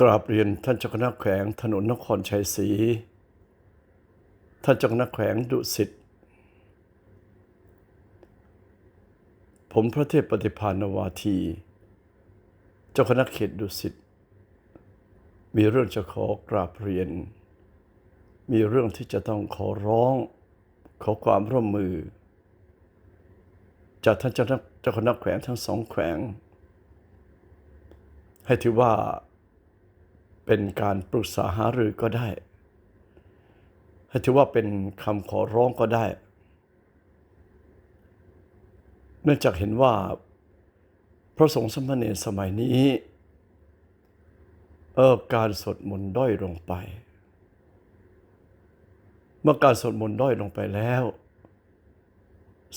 กราบเรียนท่านเจ้าคณะแขวงถนนนครชัยศรี ท่านเจ้าคณะแขวงดุสิต ผมพระเทพปฏิภาณวาที เจ้าคณะเขตดุสิต มีเรื่องจะขอกราบเรียน มีเรื่องที่จะต้องขอร้อง ขอความร่วมมือ จากท่านเจ้าคณะเจ้าคณะแขวงทั้งสองแขวง ให้ถือว่า เป็นการปรึกษาหารือก็ได้ถือว่าเป็นคำขอร้องก็ได้ เนื่องจากเห็นว่าพระสงฆ์สมณเณรสมัยนี้เออการสวดมนต์ด้อยลงไป เมื่อการสวดมนต์ด้อยลงไปแล้ว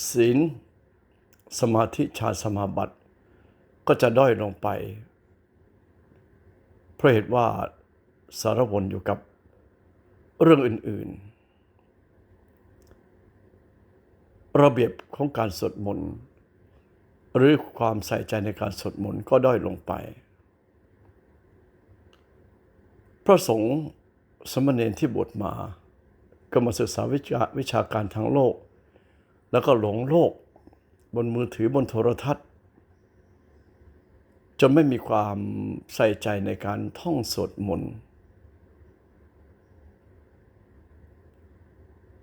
ศีลสมาธิฌาสมาบัติ ก็จะด้อยลงไป เพราะเหตุว่าสารวนอยู่กับเรื่องอื่น ๆ ระเบียบของการสวดมนต์หรือความใส่ใจในการสวดมนต์ก็ด้อยลงไป พระสงฆ์สมณเณรที่บวชมา ก็มาศึกษาวิชาวิชาการทางโลก แล้วก็หลงโลกบนมือถือบนโทรทัศน์ จนไม่มีความใส่ใจในการท่องสวดมนต์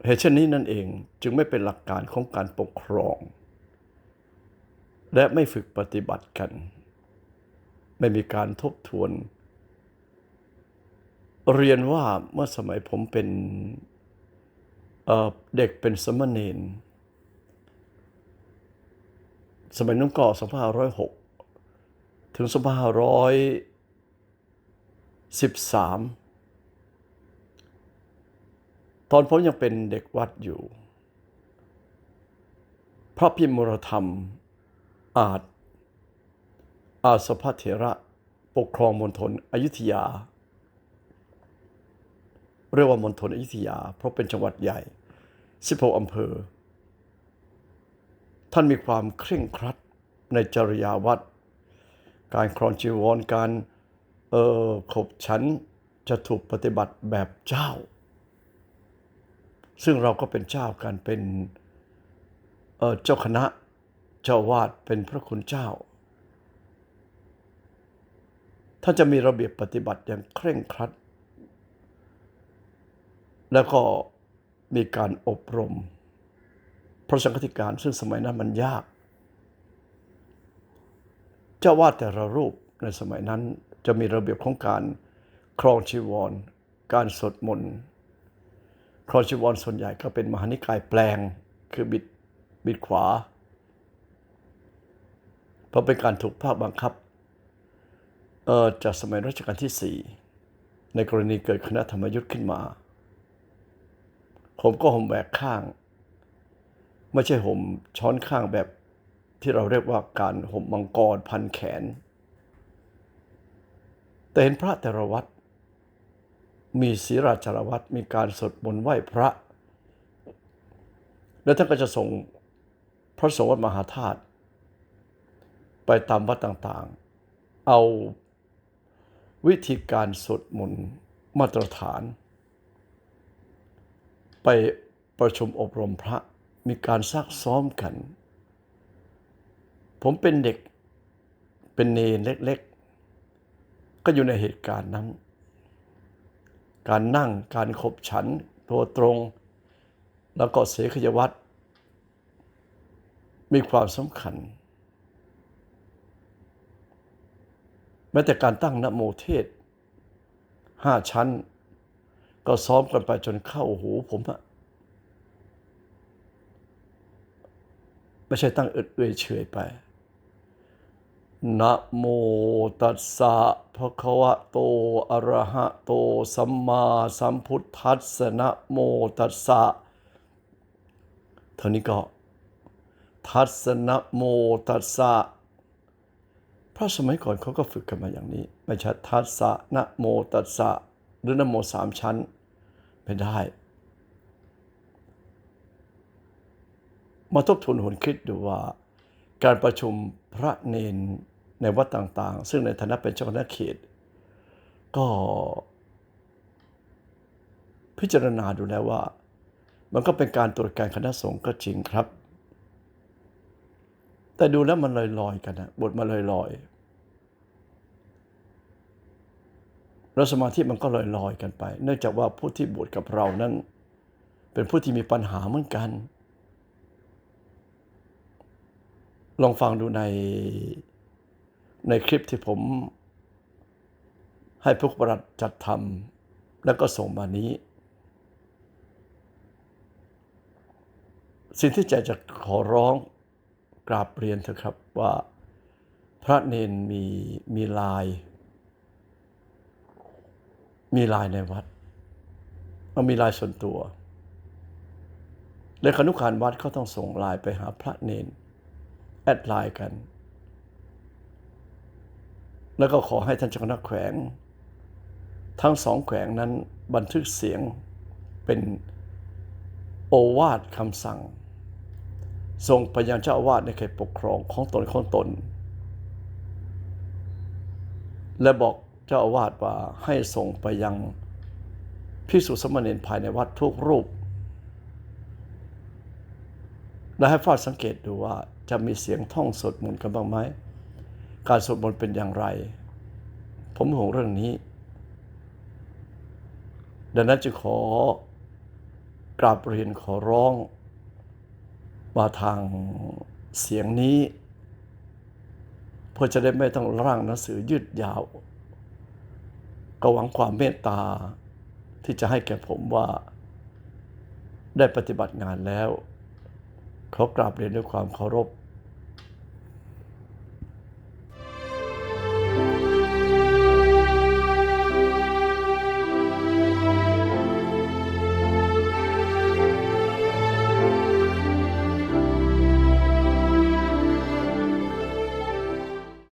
เหตุเช่นนี้นั่นเองจึงไม่เป็นหลักการของการปกครอง และไม่ฝึกปฏิบัติกัน ไม่มีการทบทวน เรียนว่าเมื่อสมัยผมเป็นเเด็กเป็นสมณเณรสมัยนั้นก็2506 ถึง 2513 ตอนผมยังเป็นเด็กวัดอยู่ พระพิมรธรรม อาจ อาสพัเถระ ปกครองมณฑลอยุธยา เรียกว่ามณฑลอยุธยา เพราะเป็นจังหวัดใหญ่ 16 อำเภอ ท่านมีความเคร่งครัดในจริยาวัด การครองจีวรการเออขบฉันจะถูกปฏิบัติแบบเจ้า ซึ่งเราก็เป็นเจ้ากันเป็นเเจ้าคณะเจ้าวาดเป็นพระคุณเจ้าท่านจะมีระเบียบปฏิบัติอย่างเคร่งครัด แล้วก็มีการอบรม พระสังฆธิการซึ่งสมัยนั้นมันยาก จ้าวาดแต่ละรูปในสมัยนั้นจะมีระเบียบของการครองชีวร การสวดมนต์ครองชีวรส่วนใหญ่ก็เป็นมหานิกายแปลงคือบิดบิดขวา เพราะเป็นการถูกภาคบังคับเออจากสมัยรัชกาลที่ 4 ในกรณีเกิดคณะธรรมยุทธ์ขึ้นมา ผมก็ห่มแหวกข้าง ไม่ใช่ห่มช้อนข้างแบบ ที่เราเรียกว่าการห่มมังกรพันแขน แต่เห็นพระแต่ละวัดมีศีราจารวัดมีการสวดมนต์ไหว้พระ แล้วท่านก็จะส่งพระสงฆ์วัดมหาธาตุไปตามวัดต่างๆ เอาวิธีการสวดมนต์มาตรฐาน ไปประชุมอบรมพระมีการซักซ้อมกัน ผมเป็นเด็กเป็นเนรเล็ก ๆ ก็อยู่ในเหตุการณ์นั้น การนั่งการขบฉันตัวตรง แล้วก็เสขยวัตรมีความสำคัญ แม้แต่การตั้งนโมเทศห้าชั้น ก็ซ้อมกันไปจนเข้าหูผมอะไม่ใช่ตั้งเอื่อยเฉยไป นะโมตัสสะภะคะวะโต อะระหะโต สัมมาสัมพุทธัสสะนะโมตัสสะ เท่านี้ก็ ทัสสะนะโมตัสสะ พระสมัยก่อนเขาก็ฝึกกันมาอย่างนี้ ไม่ใช่ทัสสะนะโมตัสสะ หรือนะโมสามชั้น ไม่ได้ มาทบทวนหวนคิดดูว่าการประชุมพระเนน ในวัดต่างๆ ซึ่งในฐานะเป็นเจ้าคณะเขต ก็พิจารณาดูแล้วว่า มันก็เป็นการตรวจการคณะสงฆ์ก็จริงครับ แต่ดูแล้วมันลอยๆกันนะบทมันลอยๆแล้วสมาธิมันก็ลอยๆกันไป เนื่องจากว่าผู้ที่บวชกับเรานั้น เป็นผู้ที่มีปัญหาเหมือนกัน ลองฟังดูใน ในคลิปที่ผมให้พวกประหลัดจัดทำแล้วก็ส่งมานี้ สิ่งที่ใจจะขอร้องกราบเรียนเถอะครับว่าพระเนนมีมีลาย มีลายในวัดมันมีลายส่วนตัวเลขานุการวัดเขาต้องส่งลายไปหาพระเนน แอดไลน์กัน แล้วก็ขอให้ท่านเจ้าคณะแขวง ทั้งสองแขวงนั้นบันทึกเสียงเป็นโอวาทคำสั่งส่งไปยังเจ้าอาวาสในเขตปกครองของตนของตน และบอกเจ้าอาวาสว่าให้ส่งไปยังพิสุสมณรภายในวัดทุกรูป และให้เฝ้าสังเกตดูว่าจะมีเสียงท่องสดมนต์กันบ้างไหม การสวดมนต์เป็นอย่างไร ผมห่วงเรื่องนี้ ดังนั้นจะขอกราบเรียนขอร้อง มาทางเสียงนี้ เพื่อจะได้ไม่ต้องร่างหนังสือยืดยาว ก็หวังความเมตตาที่จะให้แก่ผมว่าได้ปฏิบัติงานแล้วขอกราบเรียนด้วยความเคารพ